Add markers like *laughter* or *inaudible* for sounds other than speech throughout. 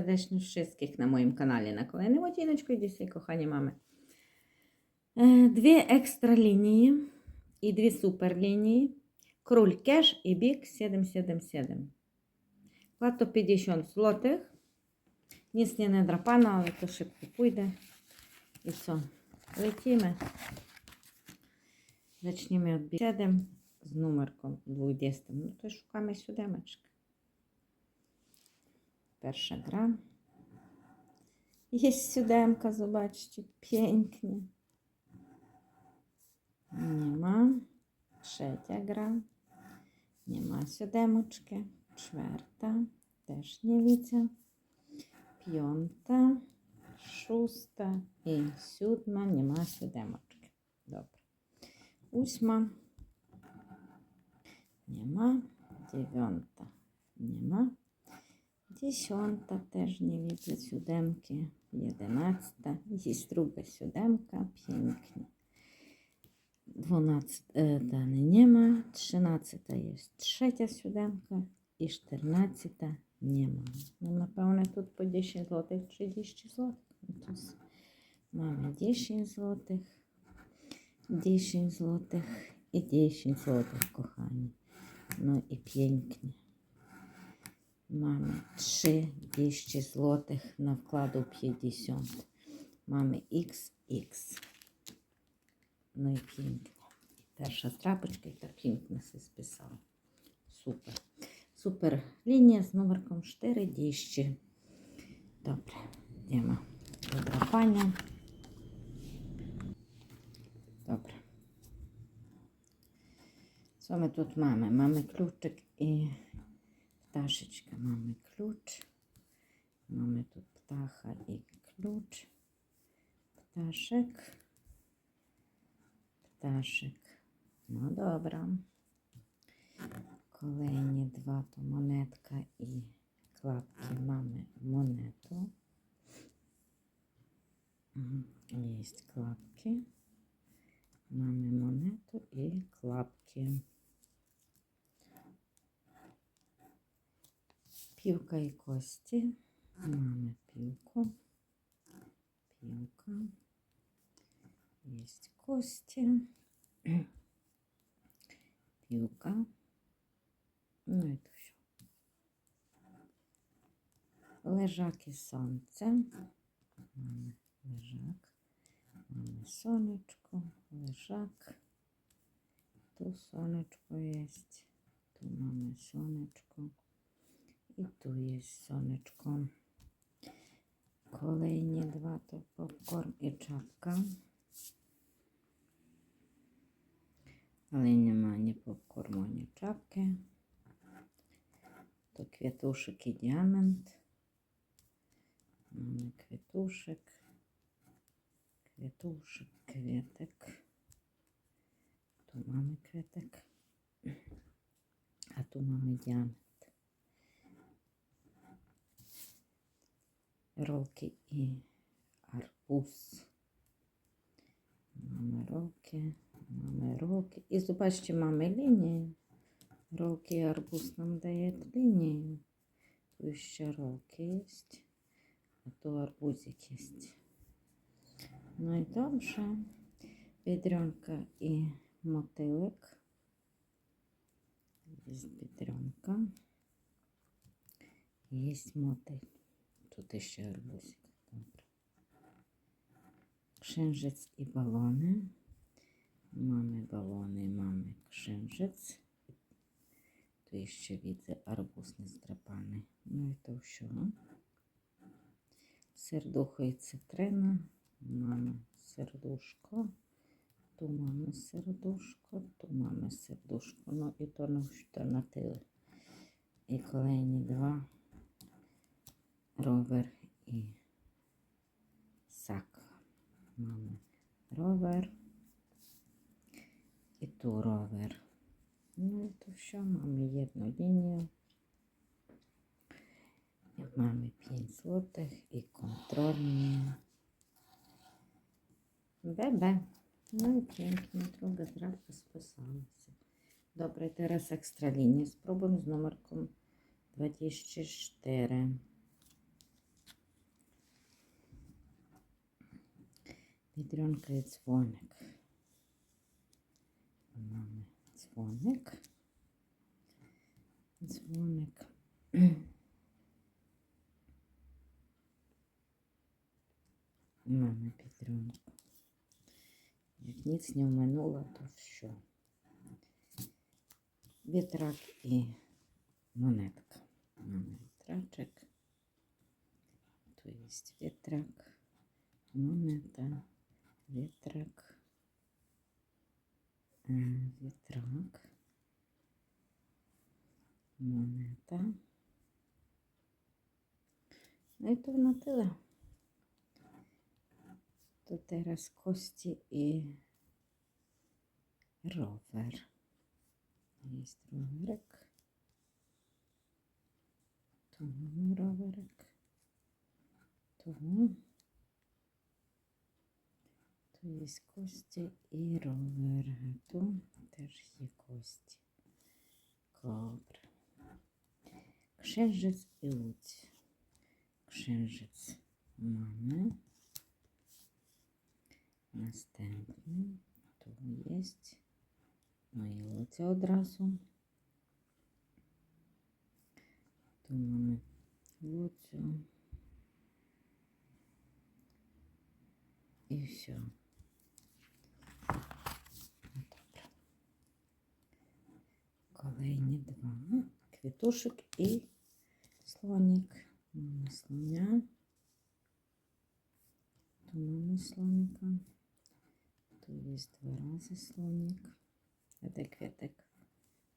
serdecznie wszystkich na moim kanale na kolejnym odcineczku. Dzisiaj, kochani, mamy e, dwie ekstra linii i dwie super linii. Król Cash i Big 777. Wkład to 50 zł. Nic nie nadrapano, ale to szybko pójdę. I co? Lecimy. Zaczniemy od 7 z numerką 20. No to szukamy siódemeczki. Pierwsza gra. Jest siódemka, zobaczcie, pięknie. Nie ma. Trzecia gra. Nie ma siódemeczki. Czwarta. Też nie widzę. Piąta. Szósta i siódma. Nie ma siódemeczki. Dobra. Ósma. Nie ma. Dziewiąta. Nie ma. Dziesiąta też nie widzę siódemki. Jedenasta. Jest druga siódemka. Pięknie. Dwunasta nie ma. Trzynasta jest trzecia siódemka. I czternasta nie ma. No pewno тут po 10 zł, 30 zł. Mamy 10 zł. 10 zł i 10 zł, kochani. No i pięknie. Mamy 3 200 zł na wkładu 50. Mamy XX. No i pięknie. I pierwsza strapочка i tak pięknie się spisała. Super. Super linia z numerką 40. Dobra, idziemy do drapania. Dobra. Co my тут mamy? Mamy kluczyk i ptaszечка. Mamy klucz. Mamy тут птаха і ключ. Пташек. Пташек. Ну, добре. Kolejні два, то монетка і клапки mamy монету. Мгм. Есть клапки. Mamy монету і клапки. Півка і кості. Mamy півку. Півка. Есть кості. Півка. Ну і то все. Лежак і сонце. Mamy лежак. Mamy сонечко, лежак. Tu сонечко jest. Tu mamy сонечко. І tu jest сонечко. Kolejні два то попкорн і чапка. Але нема ні попкорму, ні чапки. То квітушек і діамант. Mamy квітушек. Квітушек, квіток. Tu mamy kwiatek. A tu mamy diament. Rolki i arbuz. Mamy rolki, mamy rolki. I zobaczcie, mamy linię. Rolki i arbuz nam daje linię. Tu jeszcze rolki jest. A tu arbuzik jest. No i dobrze. Biedronka i motylek. Jest biedronka. Jest motyl. Тут arbuzik. Dobra. Księżyc i balony. Mamy balony, mamy księżyc. Tu jeszcze widzę arbuz nezdrapany. No i to все. Сердухо і цитрина. Mamy serduszko. Tu mamy serduszko, tu mamy serduszko. No і то на тили. І kolejні два. Ровер і сак. Mamy ровер. І ту ровер. Ну і то все. Mamy jedną linię. Mamy 5 złotych i kontrolnie. Бебе. Ну і pięknie, druga drapka списалася. Добре, teraz екстра лінія. Спробуємо з номерком 24. Бідрянка і дзвоник. У мами дзвоник. Дзвоник. У мами бідрянка. Як ніц не вминула, то що? Вітрак і монетка. Мами вітрачок. То есть вітрак, монета, вітрак, е, вітрак, монета. Ну і то внатила. Тут зараз кості і ровер. Є роверик. Тому роверик. Тому то є кості і ровер. А то теж є кості. Добре. Księżyc і луць. Księżyc mamy. Настępny. Tu jest. No i луця одразу. Tu mamy луцю. І все. Kolejні два. Квітушок і слоник. Mamy слоня. Tu mamy слоника. Tu jest два рази слоник. А де квітик?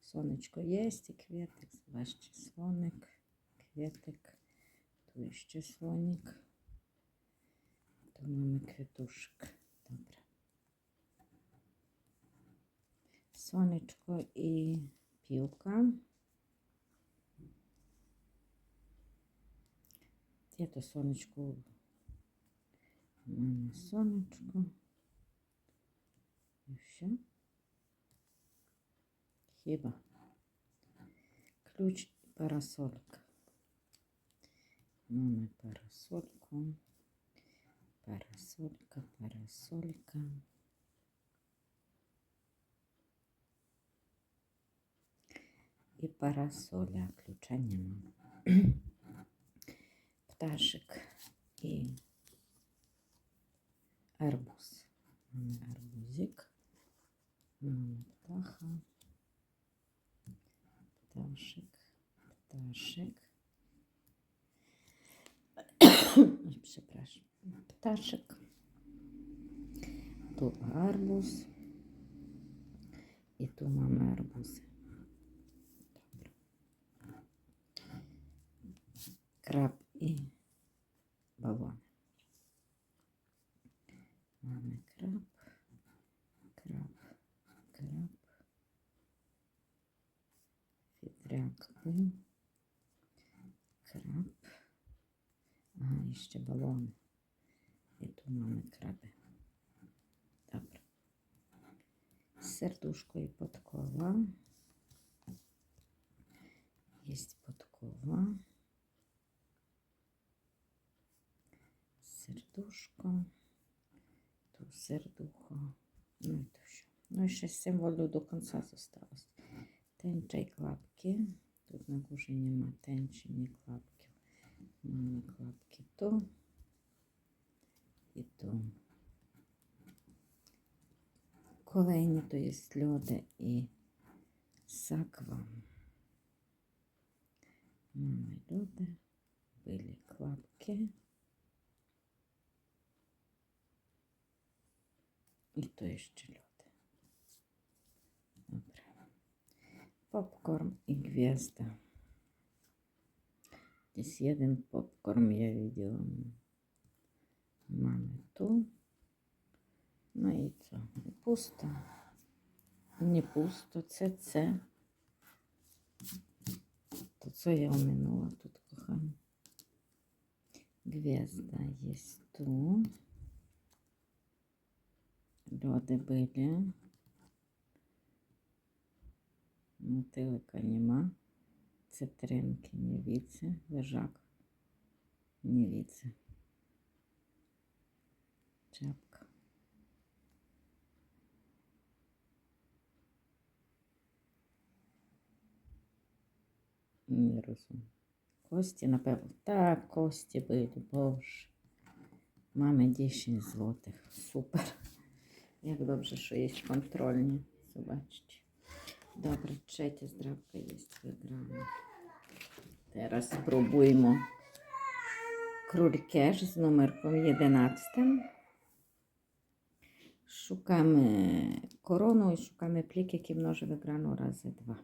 Сонечко є, і квітик. Бачите, слоник, квітик. Tu ще слоник. Tu mamy квітушок. Добре. Сонечко і пілка. Є то сонечко. Мене сонечко. І все. Хіба. Ключ і парасолька. Mamy парасольку. Парасолька, парасолька. І парасоля. Ключа нема. *clears throat* Пташик і арбуз. Арбузик. Птаха. Пташик. Пташик. Ой, Przepraszam. Ptaszek. Tu arbuz. I tu mamy arbuzy. Dobra. Krab i bałony. Mamy krab, krab, krab. Wiatraki. Krab. Ага, і ще балони. І тут mamy краби. Добре. Сердушко і подкова. Є подкова. Сердушко. Тут сердухо. Ну і то що. Ну і ще символу до кінця зосталось. Тенча і клапки. Тут на гужі нема тенчі, ні клапків. Mamy klapki tu і tu. Kolejne to jest lody i sakwa. Mamy lody, byli klapki. I tu jeszcze lody. Dobra. Popcorn i gwiazda. Здесь один попкорн я видела. Маме ту. Ну і це. І пусто. Не пусто, це це. То це я оминула тут, кохання. Гвезда є ту льоды были. Мотилика нема. Цитринки не віці. Вижак не віці. Чапка. Не розумію. Кості, напевно. Так, кості били, боже. Маме 10 злотих. Супер. Як добре, що є контрольні. Побачите. Добре, третя здравка є виграна. Зараз спробуємо крулькеш з номерком 11. Шукаємо корону і шукаємо плік, який множить виграну рази два.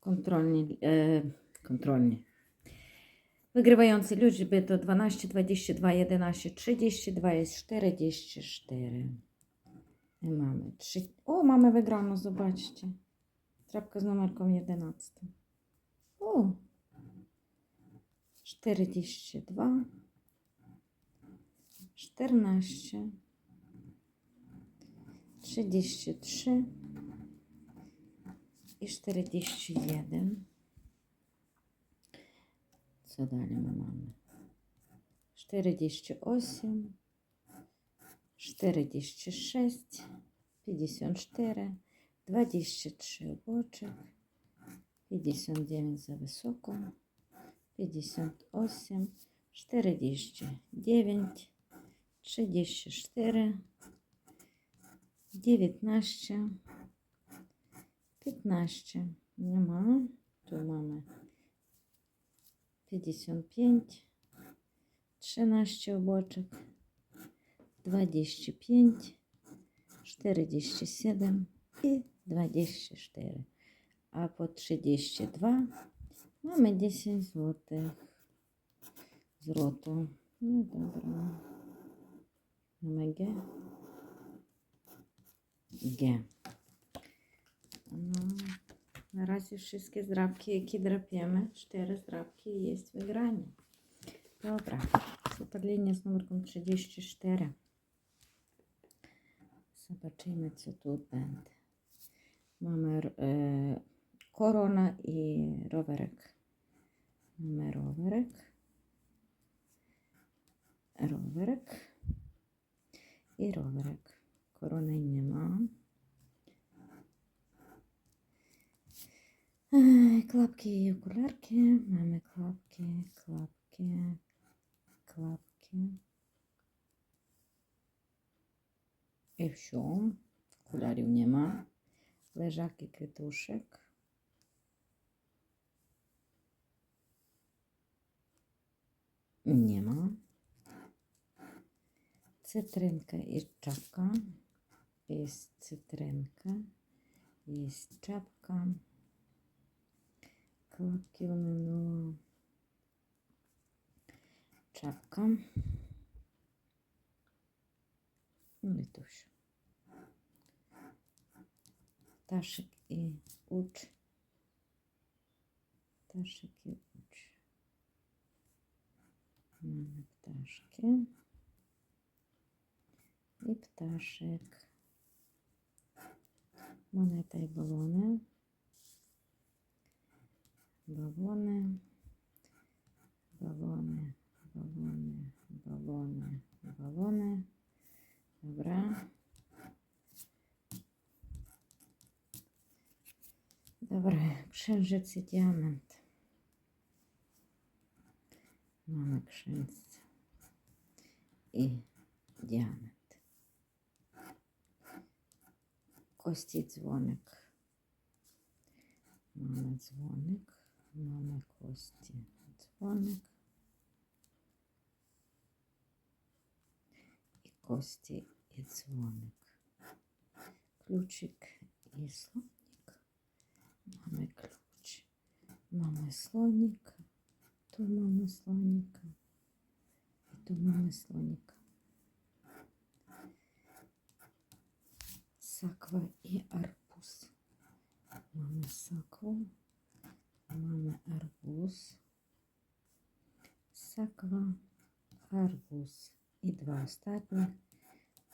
Kontrolni, e, kontrolni. Wygrywający liczby to 12, 22, 11, 32 jest 44. I mamy 3. O, mamy wygraną, zobaczcie. Trapka z numerką 11. O! 42. 14. 33 і 41. Co dalej my mamy? 48, 46, 54, 23 обочек, 59 за високо, 58, 49, 34, 19, 15. Нема. Tu mamy 55, 13 обочок, 25, 47 і 24. А по 32 mamy 10 злотих. Зроту. Ну, добре. Mamy Г. Г. Ну, наразі всі здрабки, які драп'ємо, 4 здрабки є виграні. Добре. Суперлінія з номерком 34. Zobaczymy, co tu będzie. Mamy e, korona i rowerek. Mamy rowerek. Rowerek. I rowerek. Korony nie ma. Ай, Клапки і окулярки. Mamy клапки, клапки, клапки. І все. Окулярів нема. Лежак і квітушек. Нема. Цитринка і чапка. Є цитринка. Є чапка. Клапки у мене чапка. Ну і то все. Пташик і уч. Пташик і уч. У мене пташки. І пташик. Монета і балони. Балони, балони, балони, балони, балони. Добре. Добре, księżyc і діамант. Mamy księżyc і діамант. Кості дзвоник. Mamy дзвоник. Mamy кості дзвоник. І кості і дзвоник. Ключик і слоник. Mamy ключ. Mamy слоника. Tu mamy слоника. І tu mamy слоника. Саква і арбуз. Mamy сакву. Mamy арбуз. Саква, арбуз. І два остатніх.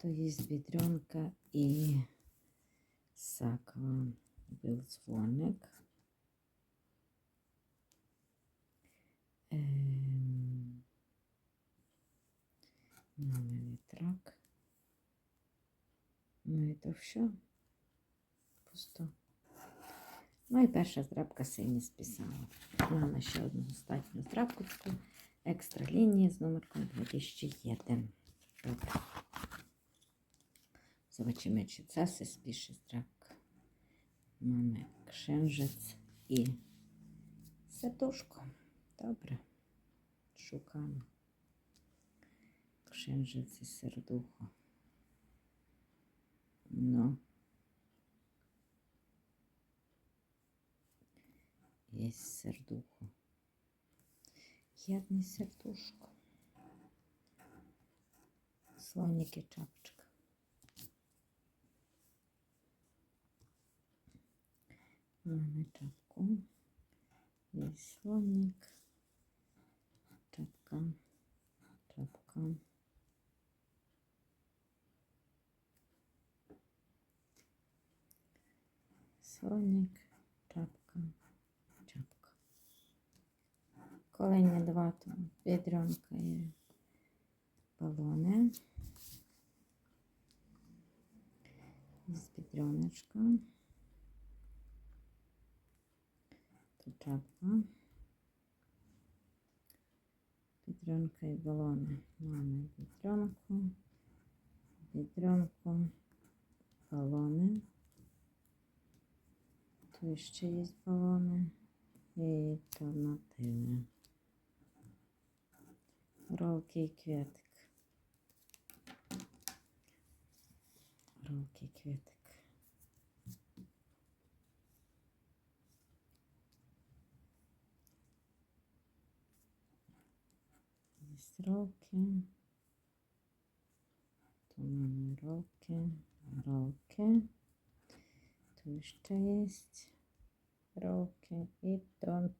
То є бідренка і саква. Був дзвоник. Ем, Mamy вітрак. то все. Пусто. Ну і перша здрабка сині списала. Mamy ще одну остатню здрабку таку. Екстра лінії з номерком 2001. Добре. Zobaczymy, czy co się spisze. Mamy księżyc i serduszko. Dobra. Szukamy. Księżyc i serducho. No. Jest serducho. Jedno serduszko. Słonik i czapeczka. Mamy czapkę. Jest słonik. Czapka. Czapka. Kolejne dwa to biedronka i balony. Jest biedroneczka. Tu czapka. Biedronka i balony. Mamy biedronku, biedronku, balony. Tu jeszcze jest balony i to na Гралкий кветик. Гралкий кветик. Стрелки, туманировки, роки. Тут ще есть, роки и там.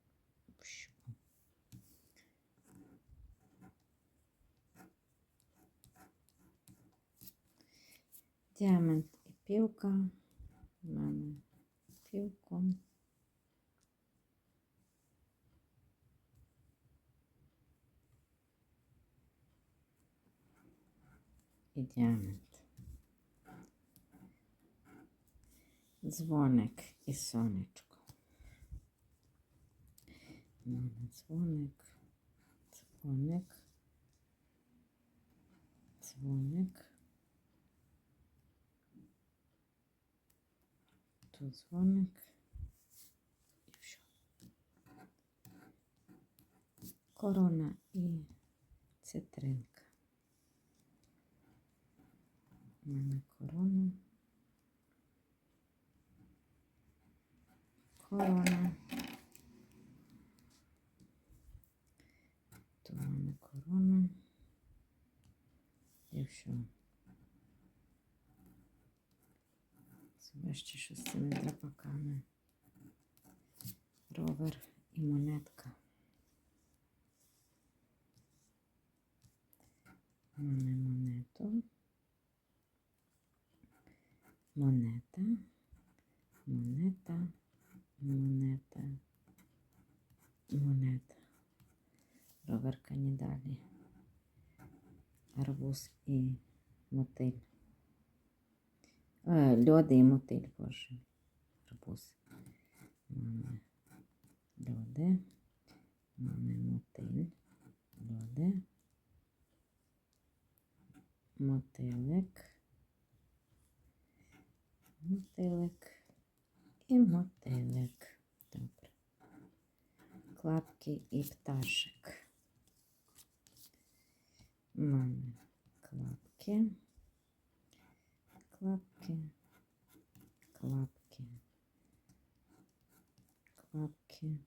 Tu jeszcze jest rolki i to psiu. Діамант і пілка. Mamy пілку. І діамант. Дзвоник і сонечко. Mamy дзвоник, дзвоник, дзвоник. Тут дзвоник і все. Корона і цитринка. У мене корона. Корона. Тут у мене корона. І все. Бачите, що з цими. Ровер і монетка. Mamy монету. Монета. Монета. Монета. Монета. Роверка не далі. Арбуз і мотиль. Е, льоди і мотиль, боже. Арбуз. Mamy льоди. Mamy мотиль. Льоди. Мотилик. Мотилик. І мотилик. Добре. Клапки і пташик. Mamy клапки. Клапки. Клапки. Клапки.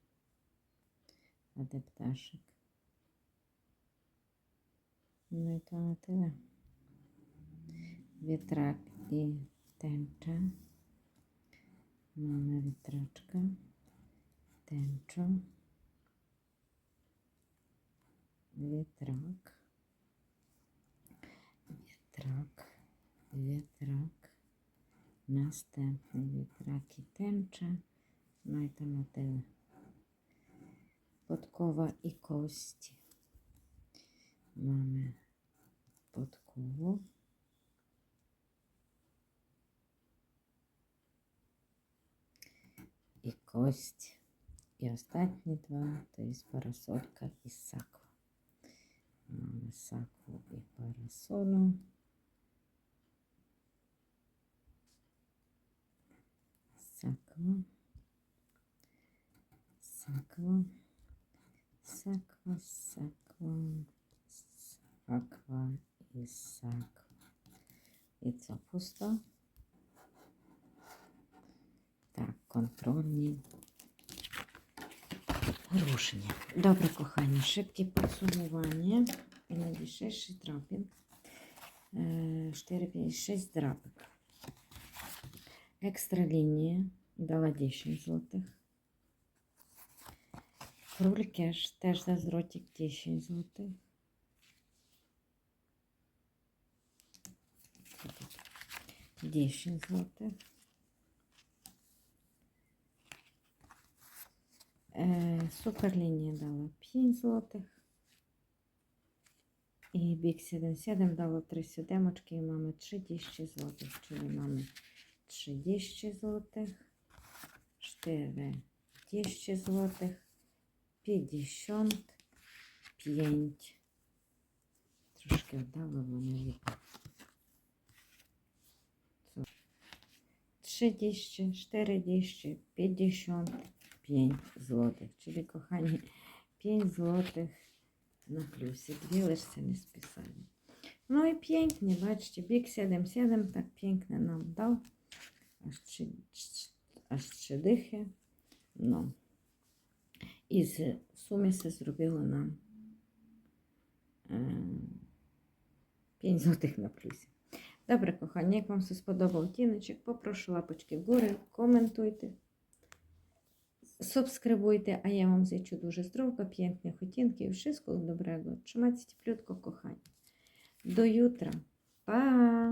А де пташик? Ну і то на тиле. Вітрак і тенча. Mamy вітрачка, тенчу, вітрак, вітрак, вітрак, наступний вітрак і тенча, Знаєте, мотиви. Подкова і кості. Маме подкову. І кость. І останні два, то є парасолька і саква. Маме сакву і парасолу. Саква. Sakwa. Sakwa, sakwa. Sakwa i sakwa. I co, pusto? Так, контрольні рушення. Добре, кохані, шибке підсумування. І найбільший трапінг. 4, 5, 6 драпок. Екстра лінія дала 10 злотих. Круль кеш теж за зротик 10 злотих. Десять злотих. Е, Суперлінія дала 5 злотих. І бік 77 дало 3 сюдемочки і mamy 30 злотих. Czyli mamy 30 злотих, 4 10 злотих, 55. Трошки вони ліпо. 30, 40, 55 злотих. Czyli kochani, 5 злотих на плюсі. Дві лишці не списали. Ну і pięknie, бачите, бік 7-7 так pięknie нам дав. Аж три дихи. Ну. І з сумі це зробило нам е, 5 злотих на плюсі. Добре, кохані, як вам все сподобав тіночок, попрошу лапочки вгору, коментуйте. A ja Wam życzę dużo zdrowka, pięknych odcinków i wszystkiego dobrego. Trzymajcie cieplutko, kochani. Do jutra. Pa!